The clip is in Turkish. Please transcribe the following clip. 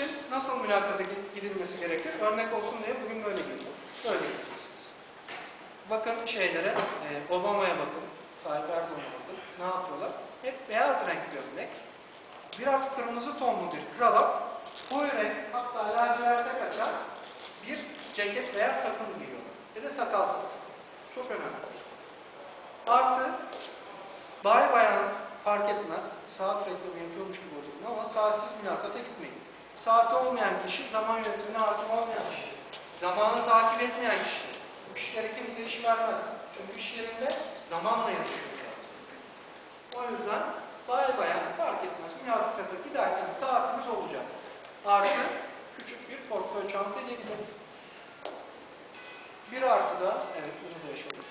için nasıl mülakata gidilmesi gerekir? Örnek olsun diye bugün böyle gidiyor. Böyle gideceksiniz. Bakın şeylere, e, Obama'ya bakın, Tayyip Erdoğan'a bakın. Ne yapıyorlar? Hep beyaz renk gömlek. Biraz kırmızı tonlu bir kravat, koyu renk, hatta laciverte kaçan bir ceket veya takım giyiyorlar. Ve de sakalsız. Çok önemli. Artı, bay bayan fark etmez. Saat reklamı yapıyormuş gibi oluyor ama saatsiz mülakata gitmeyin. Saati olmayan kişi, zaman yönetimine hakim olmayan kişi. Zamanı takip etmeyen kişi. Bu kişilere kimse iş vermez. Çünkü iş yerinde zamanla yaşıyor. O yüzden bay bayan fark etmez. Mülakata giderken saatimiz olacak. Artı küçük bir portföy çanta gidelim. Bir artı da, evet yine de yaşadık.